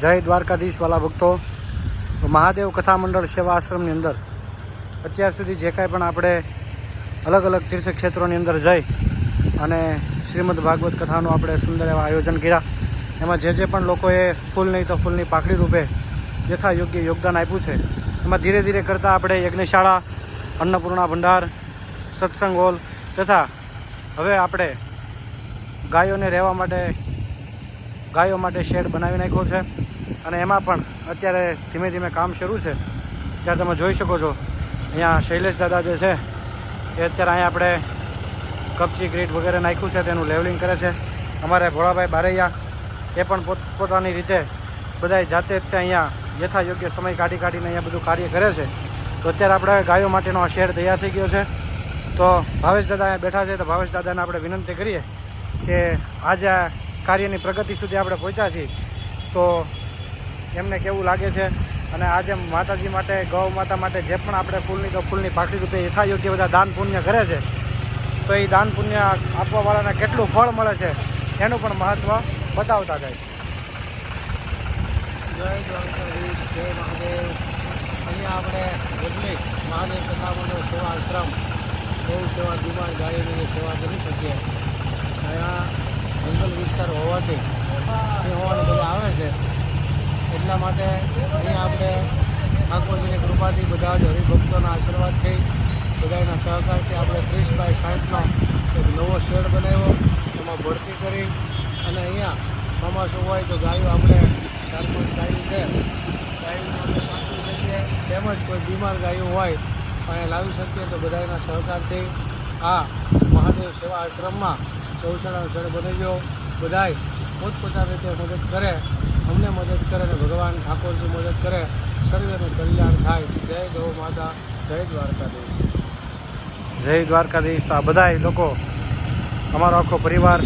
જય દ્વારકાધીશ વાલા ભક્તો મહાદેવ કથા મંડળ સેવા આશ્રમની અંદર અત્યાર સુધી જે કાંઈ પણ આપણે અલગ અલગ તીર્થક્ષેત્રોની અંદર જઈ અને શ્રીમદ ભાગવત કથાનું આપણે સુંદર એવા આયોજન કર્યા. એમાં જે જે પણ લોકોએ ફૂલ નહીં તો ફૂલની પાખડી રૂપે યથા યોગ્ય યોગદાન આપ્યું છે. એમાં ધીરે ધીરે કરતાં આપણે યજ્ઞશાળા, અન્નપૂર્ણા ભંડાર, સત્સંગ હોલ તથા હવે આપણે ગાયોને રહેવા માટે ગાયો માટે શેડ બનાવી નાખ્યો છે. અને એમાં પણ અત્યારે ધીમે ધીમે કામ શરૂ છે. ત્યારે તમે જોઈ શકો છો, અહીંયા શૈલેષ દાદા જે છે, એ અત્યારે અહીંયા આપણે કપચી, ગ્રીટ વગેરે નાખ્યું છે, તેનું લેવલિંગ કરે છે. અમારે ભોળાભાઈ બારૈયા, એ પણ પોત, પોતાની રીતે બધા જાતે જ અહીંયા યથા યોગ્ય સમય કાઢી કાઢીને અહીંયા બધું કાર્ય કરે છે. તો અત્યારે આપણે ગાયો માટેનો આ શેડ તૈયાર થઈ ગયો છે. તો ભાવેશ દાદા અહીંયા બેઠા છે, તો ભાવેશ દાદાને આપણે વિનંતી કરીએ કે આજે કાર્યની પ્રગતિ સુધી આપણે પહોંચ્યા છીએ. તો એમને કેવું લાગે છે? અને આજે માતાજી માટે, ગૌ માતા માટે જે પણ આપણે ફૂલની તો ફૂલની પાકડી રૂપે યથાયોગ્ય બધા દાન પુણ્ય કરે છે. તો એ દાન પુણ્ય આપવાવાળાને કેટલું ફળ મળે છે એનું પણ મહત્ત્વ બતાવતા જાય. જય મહાદેવ. અહીંયા આપણે ગઢલી મહાદેવ કથા સેવા આશ્રમ ગૌ સેવા બીમાર ગાયોની સેવા કરી શકીએ. અહીંયા જંગલ વિસ્તાર હોવાથી તે હોવાનું બધું આવે છે. એટલા માટે અહીંયા આપણે ઠાકોરજીની કૃપાથી બધા જ હરિભક્તોના આશીર્વાદથી બધાના સહકારથી આપણે ત્રીસ બાય સાઠનો એક નવો શેડ બનાવ્યો. એમાં ભરતી કરી અને અહીંયા ચોમાસું હોય તો ગાયો આપણે ચાર પાંચ ગાયું છે. ગાયોને આપણે સાચવી શકીએ. તેમજ કોઈ બીમાર ગાયો હોય અહીંયા લાવી શકીએ તો બધાના સહકારથી આ મહાદેવ સેવા આશ્રમમાં ગૌશાળાનો ગયો બધાય પોતપોતાની રીતે મદદ કરે. અમને મદદ કરે અને ભગવાન ઠાકોરજી મદદ કરે. સર્વેનું કલ્યાણ થાય. જય ગૌ માતા, જય દ્વારકાધીશ. જય દ્વારકાધીશ. આ બધાય લોકો, અમારો આખો પરિવાર,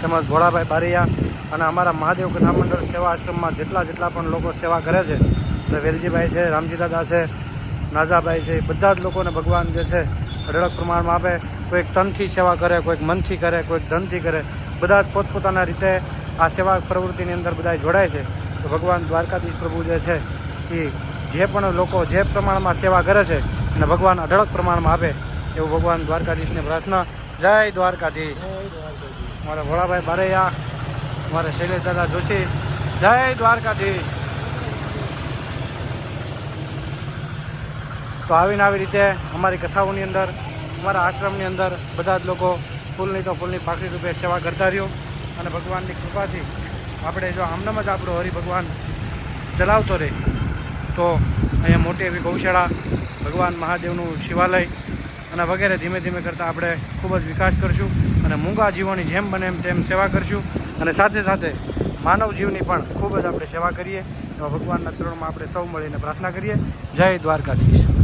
તેમજ ભોળાભાઈ બારિયા અને અમારા મહાદેવ કથા મંડળ સેવા આશ્રમમાં જેટલા જેટલા પણ લોકો સેવા કરે છે વેલજીભાઈ છે રામજી દાદા છે નાઝાભાઈ છે બધા જ લોકોને ભગવાન જે છે અઢળક પ્રમાણમાં આપે કોઈક તનથી સેવા કરે કોઈક મનથી કરે કોઈક ધનથી કરે. બધા જ પોતપોતાના રીતે આ સેવા પ્રવૃત્તિની અંદર બધા જોડાય છે. તો ભગવાન દ્વારકાધીશ પ્રભુ જે છે એ જે પણ લોકો જે પ્રમાણમાં સેવા કરે છે અને ભગવાન અઢળક પ્રમાણમાં આપે એવું ભગવાન દ્વારકાધીશને પ્રાર્થના. જય દ્વારકાધીશ. મારા ભોળાભાઈ બારૈયા મારા શૈલેષ દાદા જોશી. જય દ્વારકાધીશ. તો આવીને આવી રીતે અમારી કથાઓની અંદર, અમારા આશ્રમની અંદર બધા જ લોકો ફૂલની તો ફૂલની પાકડી રૂપે સેવા કરતા રહ્યો. અને ભગવાનની કૃપાથી આપણે જો આમનામ જ આપણો હરિ ભગવાન ચલાવતો રહે. તો અહીંયા મોટી એવી ગૌશાળા, ભગવાન મહાદેવનું શિવાલય અને વગેરે ધીમે ધીમે કરતાં આપણે ખૂબ જ વિકાસ કરશું અને મૂંગા જીવોની જેમ બને એમ તેમ સેવા કરશું. અને સાથે સાથે માનવ જીવની પણ ખૂબ જ આપણે સેવા કરીએ. એવા ભગવાનના ચરણમાં આપણે સૌ મળીને પ્રાર્થના કરીએ. જય દ્વારકાધીશ.